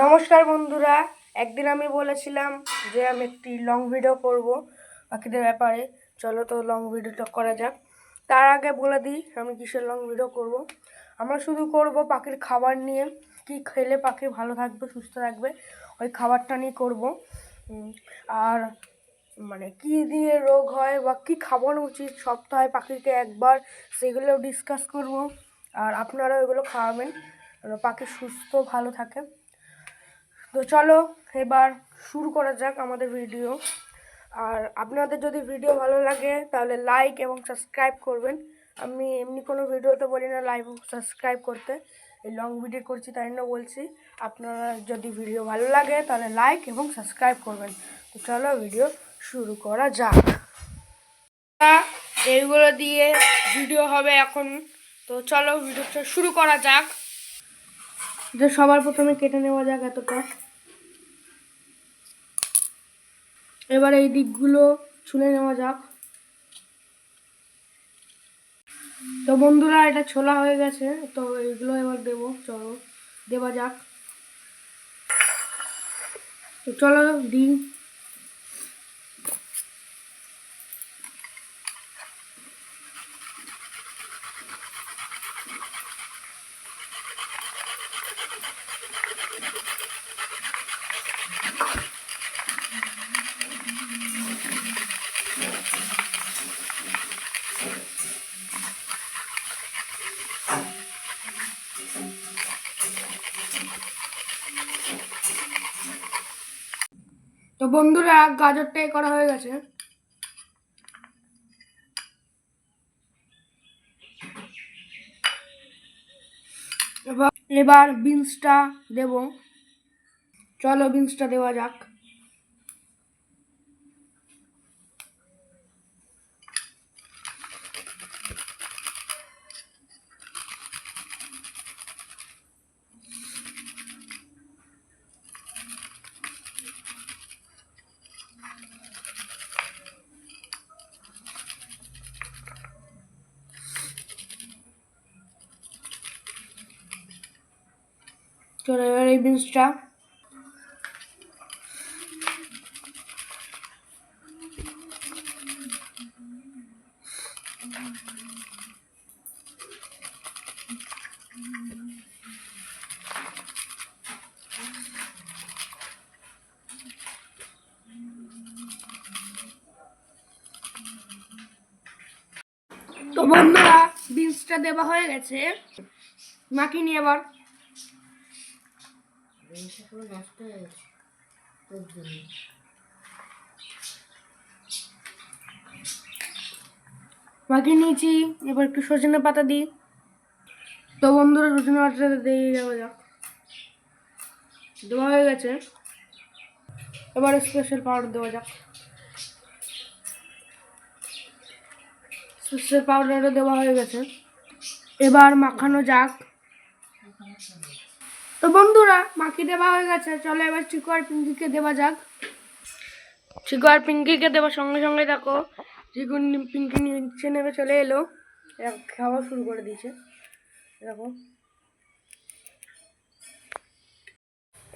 নমস্কার বন্ধুরা, একদিন আমি বলেছিলাম যে আমি একটি লং ভিডিও করব পাখিদের ব্যাপারে। চলো তো লং ভিডিওটা করা যাক। তার আগে বলে দিই, আমি কিসের লং ভিডিও করব? আমরা শুধু করব পাখির খাবার নিয়ে। কি খেলে পাখি ভালো থাকবে, সুস্থ থাকবে, ওই খাবারটা নিয়ে করব। আর মানে কি দিয়ে রোগ হয় বা কি খাওয়ানো উচিত, সপ্তাহে পাখিকে একবার সেগুলো ডিসকাস করব। আর আপনারা ওইগুলো খাওয়াবেন পাখি সুস্থ, ভালো থাকে। তো চলো, এবার শুরু করা যাক আমাদের ভিডিও আর আপনাদের যদি ভিডিও ভালো লাগে, তাহলে লাইক এবং সাবস্ক্রাইব করবেন। আমি এমনি কোনো ভিডিওতে বলি না লাইক সাবস্ক্রাইব করতে। এই লং ভিডিও করছি, তাই জন্য বলছি। আপনারা যদি ভিডিও ভালো লাগে, তাহলে লাইক এবং সাবস্ক্রাইব করবেন। তো চলো ভিডিও শুরু করা যাক। এইগুলো দিয়ে ভিডিও হবে এখন। তো চলো ভিডিওটা শুরু করা যাক। যে সবার প্রথমে কেটে নেওয়া যাক এতটা। এবার এই দিকগুলো ছুলে নেওয়া যাক। তো বন্ধুরা, এটা ছোলা হয়ে গেছে, তো এইগুলো এবার দেবো, চলো, দেওয়া যাক। তো চলো দিই তো বন্ধুরা গাজরটাই করা হয়ে গেছে। এবার বিনসটা দেব। চলো বিনসটা দেওয়া যাক। চলো এবার এই বিনসটা তো বন্ধুরা বিনসটা দেওয়া হয়ে গেছে। মাখিয়ে নিয়ে এবার মাখিয়ে নিয়েছি, এবার একটু সজনে পাতা দিই। তো বন্ধুরা সজনে পাতাটা দিয়ে যাওয়া যাক দেওয়া হয়ে গেছে। এবার স্পেশাল পাউডার দেওয়া যাক স্পেশাল পাউডারও দেওয়া হয়ে গেছে। এবার মাখানো যাক। বন্ধুরা মাখি দেওয়া হয়ে গেছে। চলো এবার চিকু আর পিঙ্কিকে দেওয়া যাক। চিকু আর পিঙ্কিকে দেওয়ার সঙ্গে সঙ্গে দেখো, চিকু পিঙ্কি নিচে নেমে চলে এলো। খাওয়া শুরু করে দিয়েছে। দেখো।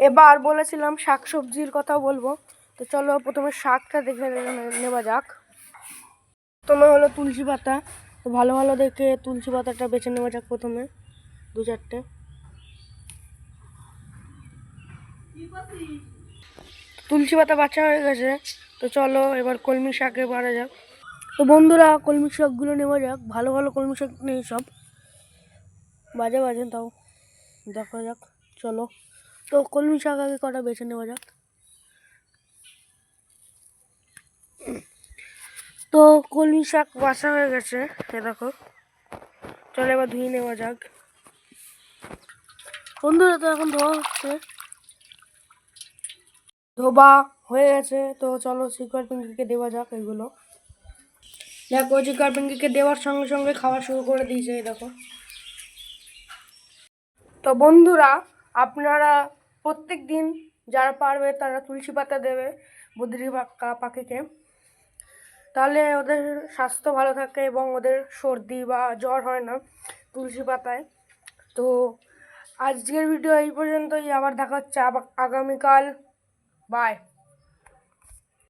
এবার বলেছিলাম শাক সবজির কথা বলব। তো চলো প্রথমে শাকটা দেখে নেওয়া যাক। প্রথমে হলো তুলসী পাতা। তো ভালো ভালো দেখে তুলসী পাতাটা বেছে নেওয়া যাক প্রথমে, দু চারটে। তুলসী পাতা বাচ্চা হয়ে গেছে। তো চলো, এবার কলমি শাকে বাড়া যাক। তো বন্ধুরা, কলমি শাকগুলো নেওয়া যাক। ভালো ভালো কলমি শাক নেই সব। বাজে বাজে তাও। দেখা যাক। চলো। তো কলমি শাক আগে কটা বেছে নেওয়া যাক। তো কলমি শাক বাসা হয়ে গেছে। এ দেখো। চলো এবার ধুয়ে নেওয়া যাক। বন্ধুরা, তো এখন ধোয়া হচ্ছে। ধোবা হয়ে গেছে। তো চলো চিকার পিঙ্কিকে দেওয়া যাক এগুলো। দেখো চিকার পিঙ্কিকে দেওয়ার সঙ্গে সঙ্গে খাওয়া শুরু করে দিয়েছে দেখো। তো বন্ধুরা, আপনারা প্রত্যেক দিন যারা পারবে তারা তুলসী পাতা দেবে বদ্রি পাখিকে। তাহলে ওদের স্বাস্থ্য ভালো থাকে এবং ওদের সর্দি বা জ্বর হয় না তুলসী পাতায়। তো আজকের ভিডিও এই পর্যন্তই। আবার দেখা হচ্ছে আগামীকাল। Bye.